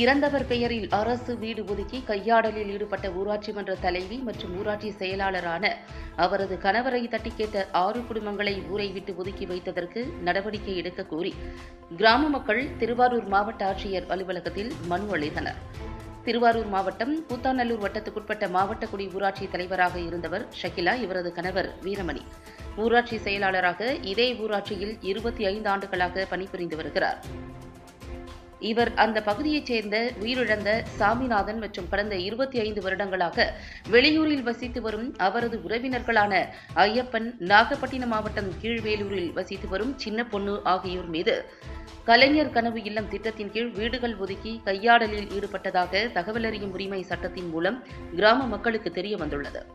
இறந்தவர் பெயரில் அரசு வீடு ஒதுக்கி கையாடலில் ஈடுபட்ட ஊராட்சி மன்ற தலைவி மற்றும் ஊராட்சி செயலாளரான அவரது கணவரை தட்டி கேட்ட ஆறு குடும்பங்களை ஊரை விட்டு ஒதுக்கி வைத்ததற்கு நடவடிக்கை எடுக்க கோரி கிராம மக்கள் திருவாரூர் மாவட்ட ஆட்சியர் அலுவலகத்தில் மனு அளித்தனர். திருவாரூர் மாவட்டம் கூத்தாநல்லூர் வட்டத்துக்குட்பட்ட மாவட்டக்குடி ஊராட்சி தலைவராக இருந்தவர் ஷகிலா இவரது கணவர் வீரமணி. ஊராட்சி செயலாளராக இதே ஊராட்சியில் இருபத்தி ஐந்து ஆண்டுகளாக பணிபுரிந்து வருகிறார். இவர் அந்த பகுதியைச் சேர்ந்த உயிரிழந்த சாமிநாதன் மற்றும் கடந்த இருபத்தி ஐந்து வருடங்களாக வெளியூரில் வசித்து வரும் அவரது உறவினர்களான ஐயப்பன் நாகப்பட்டினம் மாவட்டம் கீழ்வேலூரில் வசித்து வரும் சின்ன பொண்ணு ஆகியோர் மீது கலைஞர் கனவு இல்லம் திட்டத்தின் கீழ் வீடுகள் ஒதுக்கி கையாடலில் ஈடுபட்டதாக தகவல் அறியும் உரிமை சட்டத்தின் மூலம் கிராம மக்களுக்கு தெரிய வந்துள்ளது.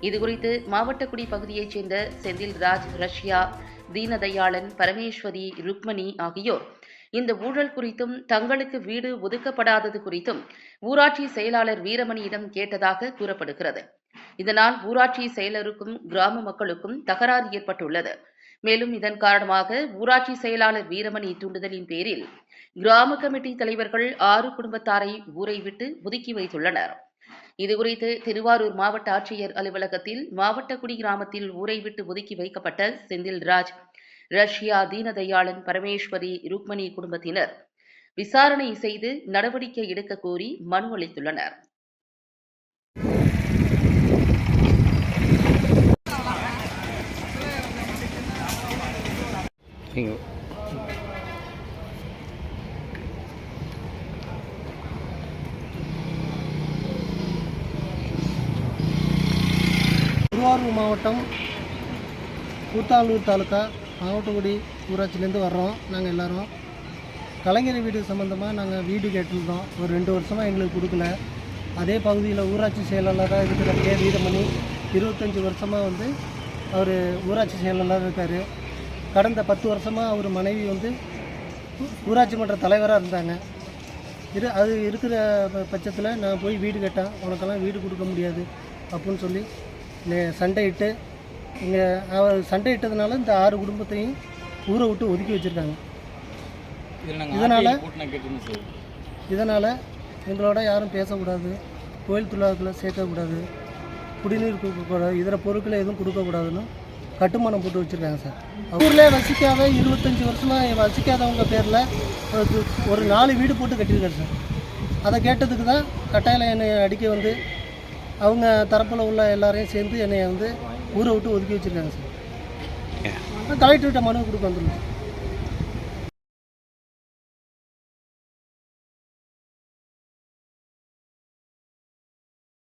இதுகுறித்து மாவட்டக்குடி பகுதியைச் சேர்ந்த செந்தில்ராஜ் ரஷ்யா தீனதயாளன் பரமேஸ்வரி ருக்மணி ஆகியோர் இந்த ஊழல் குறித்தும் தங்களுக்கு வீடு ஒதுக்கப்படாதது குறித்தும் ஊராட்சி செயலாளர் வீரமணியிடம் கேட்டதாக கூறப்படுகிறது. இதனால் ஊராட்சி செயலருக்கும் கிராம மக்களுக்கும் தகராறு ஏற்பட்டுள்ளது. மேலும் இதன் காரணமாக ஊராட்சி செயலாளர் வீரமணி தூண்டுதலின் பேரில் கிராம கமிட்டி தலைவர்கள் ஆறு குடும்பத்தாரை ஊரை விட்டு ஒதுக்கி வைத்துள்ளனர். இதுகுறித்து திருவாரூர் மாவட்ட ஆட்சியர் அலுவலகத்தில் மாவட்டக்குடி கிராமத்தில் ஊரை விட்டு ஒதுக்கி வைக்கப்பட்ட செந்தில்ராஜ் ராஜ் ரஷ்யா தீனதயாளன் பரமேஸ்வரி ருக்மணி குடும்பத்தினர் விசாரணை செய்து நடவடிக்கை எடுக்க கோரி மனு அளித்துள்ளனர். திருவாரூர் மாவட்டம் கூத்தாலூர் தாலுகா மாவட்டக்குடி ஊராட்சியிலேருந்து வர்றோம். நாங்கள் எல்லோரும். கலைஞர் வீடு சம்மந்தமாக நாங்கள் வீடு கேட்டிருந்தோம். ஒரு ரெண்டு வருஷமாக எங்களுக்கு கொடுக்கல. அதே பகுதியில் ஊராட்சி செயலாளராக இருக்கிற கே. வீரமணி இருபத்தஞ்சி வருஷமாக வந்து அவர் ஊராட்சி செயலாளராக இருக்கார். கடந்த பத்து வருஷமாக அவர் மனைவி வந்து ஊராட்சி மன்ற தலைவராக இருந்தாங்க. இரு அது இருக்கிற பட்சத்தில் நான் போய் வீடு கேட்டேன். உனக்கெல்லாம் வீடு கொடுக்க முடியாது. அப்படின்னு சொல்லி சண்டையிட்டு இங்கே அவர் சண்டையிட்டதுனால இந்த ஆறு குடும்பத்தையும் ஊரை விட்டு ஒதுக்கி வச்சுருக்காங்க. இதனால் இதனால் எங்களோட யாரும் பேசக்கூடாது கோயில் திருவிழாக்களை சேர்க்கக்கூடாது குடிநீர் கொடுக்கக்கூடாது இதர பொருட்களை எதுவும் கொடுக்கக்கூடாதுன்னு கட்டுமானம் போட்டு வச்சுருக்காங்க சார். ஊரில் வசிக்காத இருபத்தஞ்சி வருஷமாக வசிக்காதவங்க பேரில் ஒரு நாலு வீடு போட்டு கட்டியிருக்காரு சார். அதை கேட்டதுக்கு தான் கட்டாயம் என்னை அடிக்க வந்து அவங்க தரப்பில் உள்ள எல்லாரையும் சேர்ந்து என்னை வந்து ஊரை விட்டு ஒதுக்கி வச்சுருக்காங்க சார். கலெக்டர்கிட்ட மனு கொடுக்க வந்துருந்தோம்